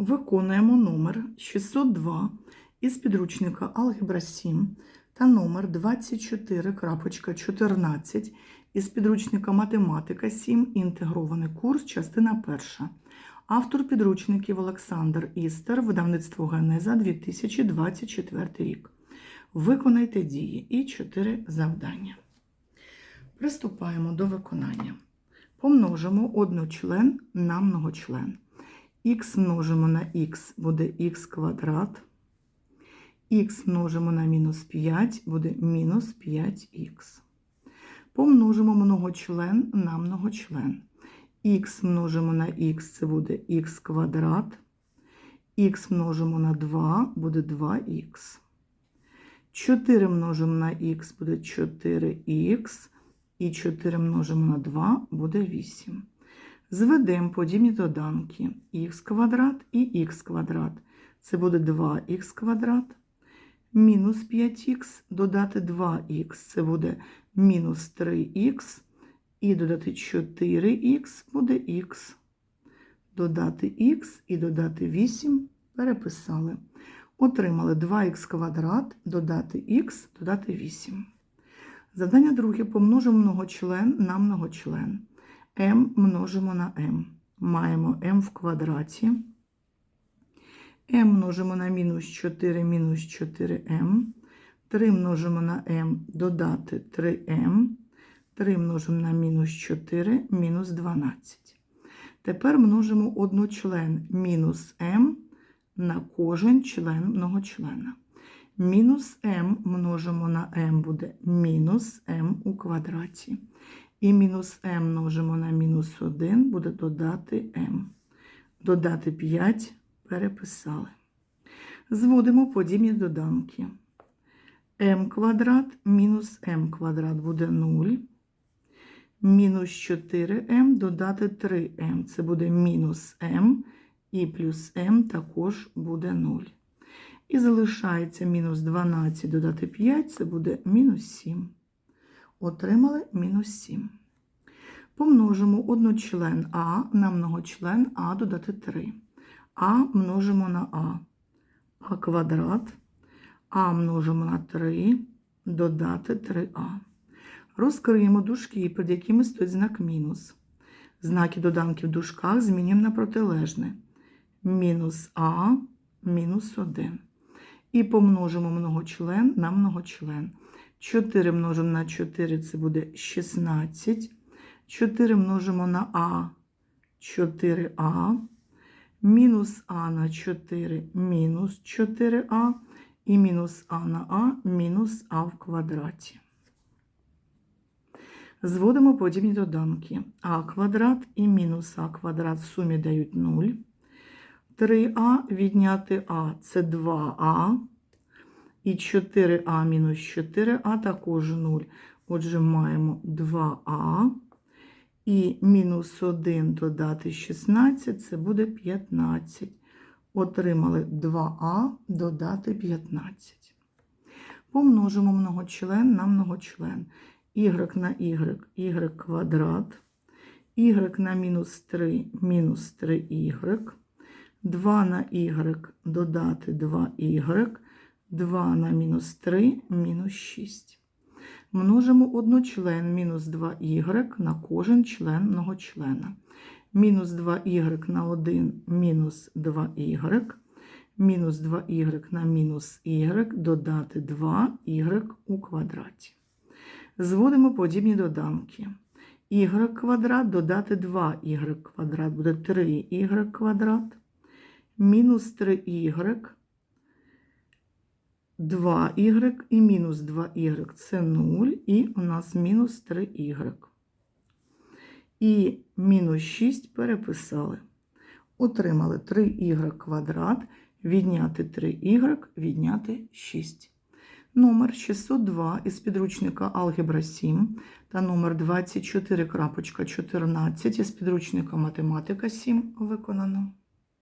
Виконуємо номер 602 із підручника Алгебра 7 та номер 24.14 із підручника Математика 7. Інтегрований курс, частина 1. Автор підручників Олександр Істер, видавництво Генеза 2024 рік. Виконайте дії і 4 завдання. Приступаємо до виконання. Помножимо одночлен на многочлен. Х множимо на х буде х квадрат. Х множимо на мінус 5 буде мінус 5х. Помножимо многочлен на многочлен. Х множимо на х це буде х квадрат. Х множимо на 2 буде 2х. 4 множимо на х буде 4х. І 4 множимо на 2 буде 8. Зведемо подібні доданки х квадрат і х квадрат. Це буде 2х квадрат. Мінус 5х додати 2х, це буде мінус 3х. І додати 4х буде х. Додати х і додати 8 переписали. Отримали 2х квадрат, додати х, додати 8. Завдання друге помножимо многочлен на многочлен. M множимо на m. Маємо m в квадраті. m множимо на мінус 4 мінус 4m. 3 множимо на m додати 3m. 3 множимо на мінус 4 мінус 12. Тепер множимо одночлен мінус m на кожен член многочлена. Мінус m множимо на m буде мінус m у квадраті. І мінус m множимо на мінус 1 буде додати m. Додати 5 переписали. Зводимо подібні доданки. m квадрат мінус m квадрат буде 0. Мінус 4m додати 3m. Це буде мінус m. І плюс m також буде 0. І залишається мінус 12 додати 5, це буде мінус 7. Отримали мінус 7. Помножимо одночлен А на многочлен А додати 3. А множимо на А. А квадрат. А множимо на 3, додати 3А. Розкриємо дужки, під якими стоїть знак мінус. Знаки доданки в дужках змінюємо на протилежне. Мінус А, мінус 1. І помножимо многочлен на многочлен. 4 множимо на 4 це буде 16. 4 множимо на А 4А. Мінус А на 4 мінус 4А. І мінус А на А мінус А в квадраті. Зводимо подібні доданки. А квадрат і мінус А квадрат в сумі дають 0. 3а відняти А це 2а. І 4а мінус 4а також 0. Отже, маємо 2а. І мінус 1 додати 16 це буде 15. Отримали 2а додати 15. Помножимо многочлен на многочлен. y на y, y квадрат. y на мінус 3 мінус 3y. 2 на y додати 2y, 2 на мінус 3 мінус 6. Множимо одночлен мінус 2y на кожен член многочлена. Мінус 2y на 1 мінус 2y, мінус 2y на мінус y додати 2y у квадраті. Зводимо подібні доданки. y квадрат додати 2y квадрат буде 3y квадрат мінус 3y, 2y і мінус 2y це 0, і у нас мінус 3y. І мінус 6 переписали. Отримали 3y квадрат, відняти 3y, відняти 6. Номер 602 із підручника Алгебра 7 та номер 24.14 із підручника Математика 7 виконано.